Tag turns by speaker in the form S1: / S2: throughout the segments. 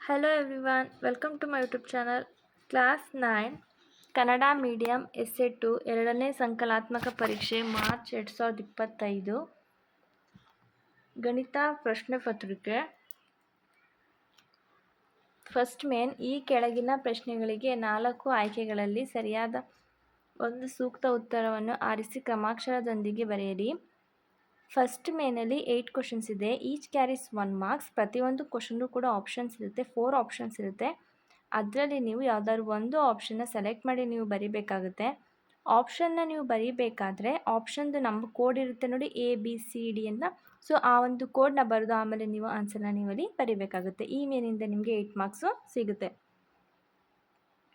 S1: Hello everyone welcome to my YouTube channel class nine Kannada medium S A two ಎರಡನೇ ಸಂಕಲಾತ್ಮಕ ಪರೀಕ್ಷೆ March ಎರಡು ಸಾವಿರದ ಇಪ್ಪತ್ತೈದು. ಗಣಿತ ಪ್ರಶ್ನೆ ಪತ್ರಿಕೆ. ಫಸ್ಟ್ ಮೇನ್ ಈ ಕೆಳಗಿನ ಪ್ರಶ್ನೆಗಳಿಗೆ ನಾಲ್ಕು ಆಯ್ಕೆಗಳಲ್ಲಿ ಸರಿಯಾದ ಒಂದು ಸೂಕ್ತ ಉತ್ತರವನ್ನು ಆರಿಸಿ ಕ್ರಮಾಕ್ಷರದೊಂದಿಗೆ ಬರೆಯಿರಿ. ಫಸ್ಟ್ ಮೇನಲ್ಲಿ ಏಯ್ಟ್ ಕ್ವಶನ್ಸ್ ಇದೆ. ಈಚ್ ಕ್ಯಾರೀಸ್ ಒನ್ ಮಾರ್ಕ್ಸ್ ಪ್ರತಿಯೊಂದು ಕ್ವಶನ್ಗೂ ಕೂಡ ಆಪ್ಷನ್ಸ್ ಇರುತ್ತೆ. ಫೋರ್ ಆಪ್ಷನ್ಸ್ ಇರುತ್ತೆ. ಅದರಲ್ಲಿ ನೀವು ಯಾವ್ದಾದ್ರು ಒಂದು ಆಪ್ಷನ್ನ ಸೆಲೆಕ್ಟ್ ಮಾಡಿ ನೀವು ಬರಿಬೇಕಾಗುತ್ತೆ. ಆಪ್ಷನ್ನ ನೀವು ಬರೀಬೇಕಾದ್ರೆ ಆಪ್ಷನ್ದು ನಮ್ಮ ಕೋಡ್ ಇರುತ್ತೆ ನೋಡಿ ಎ ಬಿ ಸಿ ಡಿ ಅಂತ ಸೊ ಆ ಒಂದು ಕೋಡ್ನ ಬರೆದು ಆಮೇಲೆ ನೀವು ಆನ್ಸರ್ನ ನೀವು ಅಲ್ಲಿ ಬರಿಬೇಕಾಗುತ್ತೆ. ಈ ಮೇನಿಂದ ನಿಮಗೆ ಏಯ್ಟ್ ಮಾರ್ಕ್ಸು ಸಿಗುತ್ತೆ.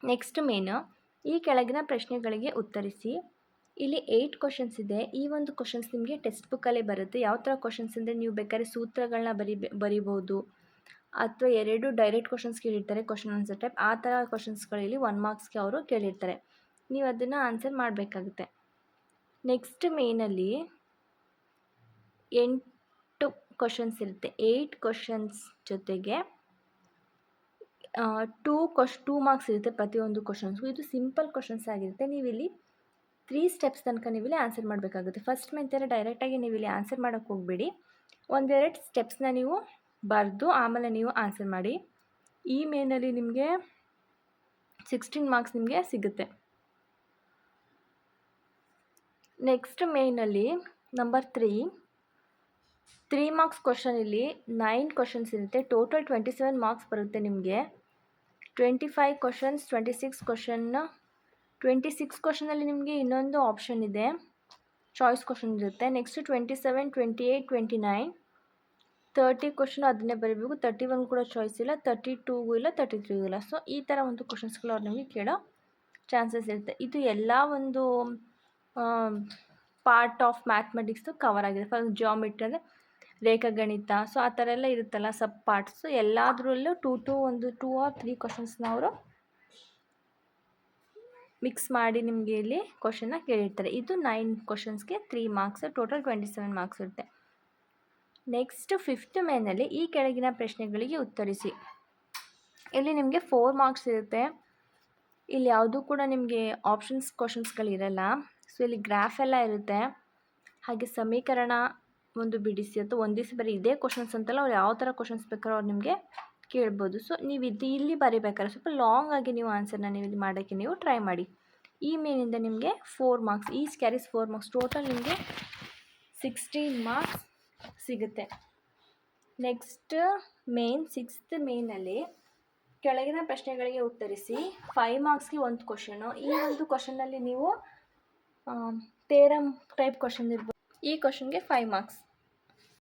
S1: ನೆಕ್ಸ್ಟ್ ಮೇನು ಈ ಕೆಳಗಿನ ಪ್ರಶ್ನೆಗಳಿಗೆ ಉತ್ತರಿಸಿ. ಇಲ್ಲಿ ಏಯ್ಟ್ ಕ್ವಶನ್ಸ್ ಇದೆ. ಈ ಒಂದು ಕ್ವಶನ್ಸ್ ನಿಮಗೆ ಟೆಕ್ಸ್ಟ್ ಬುಕ್ಕಲ್ಲೇ ಬರುತ್ತೆ. ಯಾವ ಥರ ಕ್ವಶನ್ಸ್ ಅಂದರೆ ನೀವು ಬೇಕಾದ್ರೆ ಸೂತ್ರಗಳನ್ನ ಬರಿ ಬರಿಬೋದು ಅಥವಾ ಎರಡು ಡೈರೆಕ್ಟ್ ಕ್ವಶನ್ಸ್ ಕೇಳಿರ್ತಾರೆ ಕ್ವಶನ್ ಆನ್ಸರ್ ಟೈಪ್ ಆ ಥರ ಕ್ವಶನ್ಸ್ಗಳಲ್ಲಿ ಒನ್ ಮಾರ್ಕ್ಸ್ಗೆ ಅವರು ಕೇಳಿರ್ತಾರೆ. ನೀವು ಅದನ್ನು ಆನ್ಸರ್ ಮಾಡಬೇಕಾಗುತ್ತೆ. ನೆಕ್ಸ್ಟ್ ಮೇನಲ್ಲಿ ಎಂಟು ಕ್ವಶನ್ಸ್ ಇರುತ್ತೆ. ಏಯ್ಟ್ ಕ್ವಶನ್ಸ್ ಜೊತೆಗೆ ಟೂ ಕ್ವಶ್ ಟೂ ಮಾರ್ಕ್ಸ್ ಇರುತ್ತೆ ಪ್ರತಿಯೊಂದು ಕ್ವಶನ್ಸ್ಗೂ ಇದು ಸಿಂಪಲ್ ಕ್ವಶನ್ಸ್ ಆಗಿರುತ್ತೆ. ನೀವು ಇಲ್ಲಿ ತ್ರೀ ಸ್ಟೆಪ್ಸ್ ತನಕ ನೀವು ಇಲ್ಲಿ ಆನ್ಸರ್ ಮಾಡಬೇಕಾಗುತ್ತೆ ಫಸ್ಟ್ ಮೆಂತಾರೆ ಡೈರೆಕ್ಟಾಗಿ ನೀವು ಇಲ್ಲಿ ಆನ್ಸರ್ ಮಾಡೋಕ್ಕೆ ಹೋಗಬೇಡಿ. ಒಂದೆರಡು ಸ್ಟೆಪ್ಸ್ನ ನೀವು ಬರೆದು ಆಮೇಲೆ ನೀವು ಆನ್ಸರ್ ಮಾಡಿ. ಈ ಮೇನಲ್ಲಿ ನಿಮಗೆ ಸಿಕ್ಸ್ಟೀನ್ ಮಾರ್ಕ್ಸ್ ನಿಮಗೆ ಸಿಗುತ್ತೆ. ನೆಕ್ಸ್ಟ್ ಮೇನಲ್ಲಿ number three three marks question ಇಲ್ಲಿ ನೈನ್ ಕ್ವಶನ್ಸ್ ಇರುತ್ತೆ. ಟೋಟಲ್ ಟ್ವೆಂಟಿ ಸೆವೆನ್ ಮಾರ್ಕ್ಸ್ ಬರುತ್ತೆ ನಿಮಗೆ. Twenty five questions twenty six ಕ್ವಶನ್ನ twenty six ಕ್ವಶನಲ್ಲಿ ನಿಮಗೆ ಇನ್ನೊಂದು ಆಪ್ಷನ್ ಇದೆ. ಚಾಯ್ಸ್ ಕ್ವಶನ್ ಇರುತ್ತೆ. Next twenty seven twenty eight twenty nine thirty question ಅದನ್ನೇ ಬರೀಬೇಕು. ತರ್ಟಿ ಒನ್ ಕೂಡ ಚಾಯ್ಸ್ ಇಲ್ಲ ತರ್ಟಿ ಟೂಗೂ ಇಲ್ಲ ತರ್ಟಿ ತ್ರೀಗೂ ಇಲ್ಲ. ಸೊ ಈ ಥರ ಒಂದು ಕ್ವಶನ್ಸ್ಗಳು ಅವ್ರು ನಿಮಗೆ ಕೇಳೋ ಚಾನ್ಸಸ್ ಇರುತ್ತೆ. ಇದು ಎಲ್ಲ ಒಂದು ಪಾರ್ಟ್ ಆಫ್ ಮ್ಯಾಥ್ಮೆಟಿಕ್ಸು ಕವರ್ ಆಗಿದೆ. ಫಾರ್ ಜಿಯೋಮೆಟ್ರಿ ಅಂದರೆ ರೇಖಾಗಣಿತ. ಸೊ ಆ ಥರ ಎಲ್ಲ ಇರುತ್ತಲ್ಲ ಸಬ್ ಪಾರ್ಟ್ಸು ಎಲ್ಲದರಲ್ಲೂ ಟೂ ಟು ಒಂದು ಟೂ ಆರ್ ತ್ರೀ ಕ್ವಶನ್ಸ್ನ ಅವರು ಮಿಕ್ಸ್ ಮಾಡಿ ನಿಮಗೆ ಇಲ್ಲಿ ಕ್ವಶನ್ನ ಕೇಳಿರ್ತಾರೆ. ಇದು nine ಕ್ವಶನ್ಸ್ಗೆ three marks total twenty seven marks ಇರುತ್ತೆ. ನೆಕ್ಸ್ಟ್ ಫಿಫ್ತ್ ಮೇನಲ್ಲಿ ಈ ಕೆಳಗಿನ ಪ್ರಶ್ನೆಗಳಿಗೆ ಉತ್ತರಿಸಿ. ಇಲ್ಲಿ ನಿಮಗೆ ಫೋರ್ ಮಾರ್ಕ್ಸ್ ಇರುತ್ತೆ. ಇಲ್ಲಿ ಯಾವುದೂ ಕೂಡ ನಿಮಗೆ ಆಪ್ಷನ್ಸ್ ಕ್ವಶನ್ಸ್ಗಳಿರಲ್ಲ ಸೊ ಇಲ್ಲಿ ಗ್ರಾಫ್ ಎಲ್ಲ ಇರುತ್ತೆ. ಹಾಗೆ ಸಮೀಕರಣ ಒಂದು ಬಿಡಿಸಿ ಅಥವಾ ಒಂದಿವ್ಸ ಬರೀ ಇದೇ ಕ್ವಶನ್ಸ್ ಅಂತಲ್ಲ ಅವ್ರು ಯಾವ ಥರ ಕ್ವಶನ್ಸ್ ಬೇಕಾದ್ರೂ ಅವ್ರು ನಿಮಗೆ ಕೇಳ್ಬೋದು. ಸೊ ನೀವು ಇದು ಇಲ್ಲಿ ಬರೀಬೇಕಾದ್ರೆ ಸ್ವಲ್ಪ ಲಾಂಗ್ ಆಗಿ ನೀವು ಆನ್ಸರ್ನ ನೀವು ಇಲ್ಲಿ ಮಾಡೋಕ್ಕೆ ನೀವು ಟ್ರೈ ಮಾಡಿ. ಈ ಮೇಲಿಂದ ನಿಮಗೆ ಫೋರ್ ಮಾರ್ಕ್ಸ್ ಈ ಕ್ಯಾರೀಸ್ ಫೋರ್ ಮಾರ್ಕ್ಸ್ ಟೋಟಲ್ ನಿಮಗೆ ಸಿಕ್ಸ್ಟೀನ್ ಮಾರ್ಕ್ಸ್ ಸಿಗುತ್ತೆ. ನೆಕ್ಸ್ಟ್ ಮೇನ್ ಸಿಕ್ಸ್ತ್ ಮೇನಲ್ಲಿ ಕೆಳಗಿನ ಪ್ರಶ್ನೆಗಳಿಗೆ ಉತ್ತರಿಸಿ. ಫೈವ್ ಮಾರ್ಕ್ಸ್ಗೆ ಒಂದು ಕ್ವಶನು ಈ ಒಂದು ಕ್ವಶನಲ್ಲಿ ನೀವು ತೇರಮ್ ಟೈಪ್ ಕ್ವಶನ್ ಇರ್ಬೋದು. ಈ ಕ್ವಶನ್ಗೆ ಫೈವ್ ಮಾರ್ಕ್ಸ್